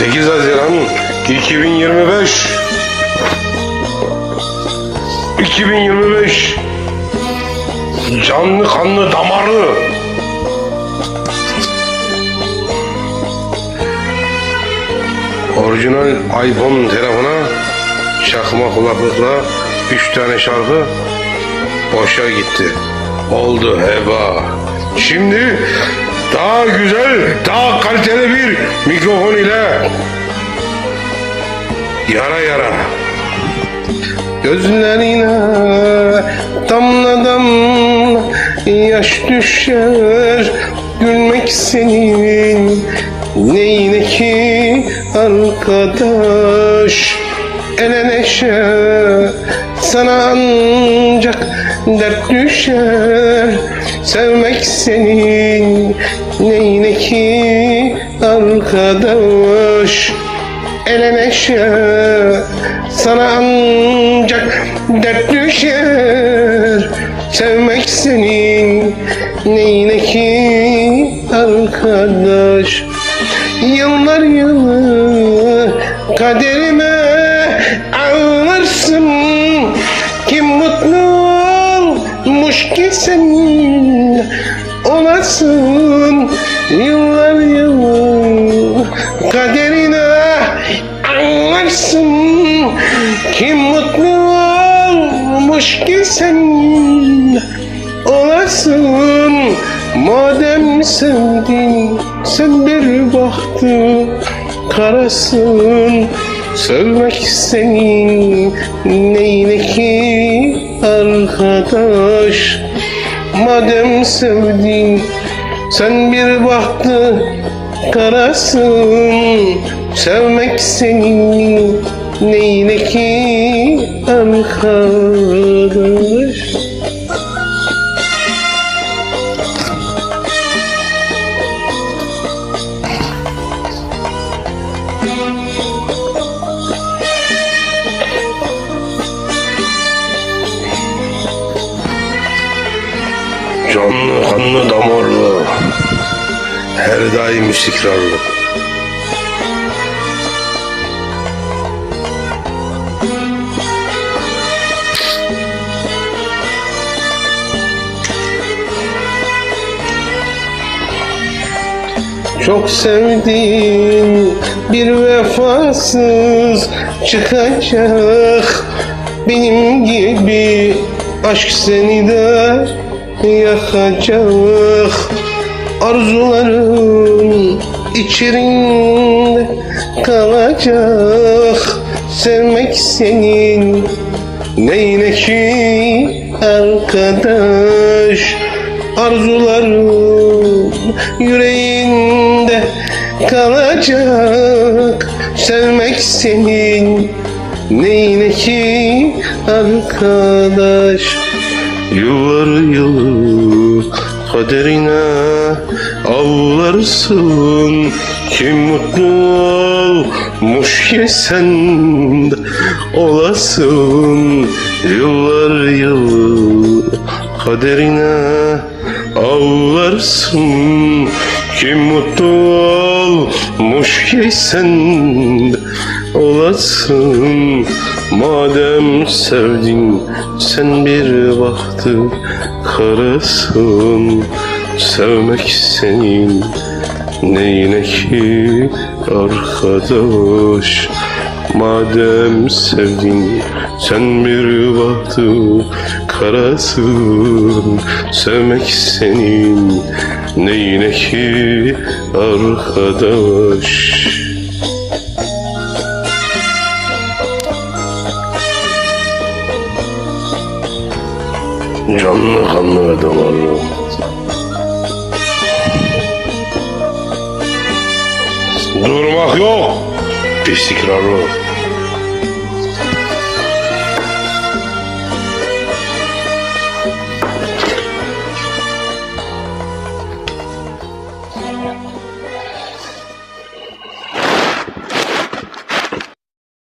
8 Haziran 2025 2025 Canlı kanlı damarlı Orijinal iPhone telefona çakma kulaklıkla 3 tane şarkı boşa gitti. Oldu heba. Şimdi daha güzel, daha kaliteli bir mikrofon ile yara yara. Gözlerine damla damla yaş düşer. Gülmek senin neyine ki arkadaş Ele neşe sana ancak dert düşer. Sevmek senin neyine ki arkadaş Ele neşe sana ancak dert düşer. Sevmek senin neyine ki arkadaş? Yıllar yılı kaderime ağlarsın. Kim mutlu olmuş ki sen olasın Yıllar yılı kaderine anlarsın. Kim mutlu olmuş ki sen olasın Madem sevdin sen bir baktı karasın. Sevmek senin neyine ki arkadaş Madem sevdin sen bir baktı karasın Sevmek senin neyine ki arkadaş Canlı kanlı damarlı. Her daim istikrarlı. Çok sevdiğim bir vefasız çıkacak. Benim gibi aşk seni de yakacak Arzuların içerinde kalacak. Sevmek senin neyine ki arkadaş? Arzularım yüreğinde kalacak. Sevmek senin neyine ki arkadaş Yıllar yılı kaderine ağlarsın Kim mutlu olmuş ki sen olasın? Yıllar yılı kaderine ağlarsın Kim mutlu ki sen olasın. Madem sevdin sen bir baktı karasın. Sevmek senin neyine ki arkadaş? Madem sevdin sen bir baktı karasın. Sevmek senin neyine ki arkadaş? Canlı kanlı ve damarlı Durmak yok. İstikrarlı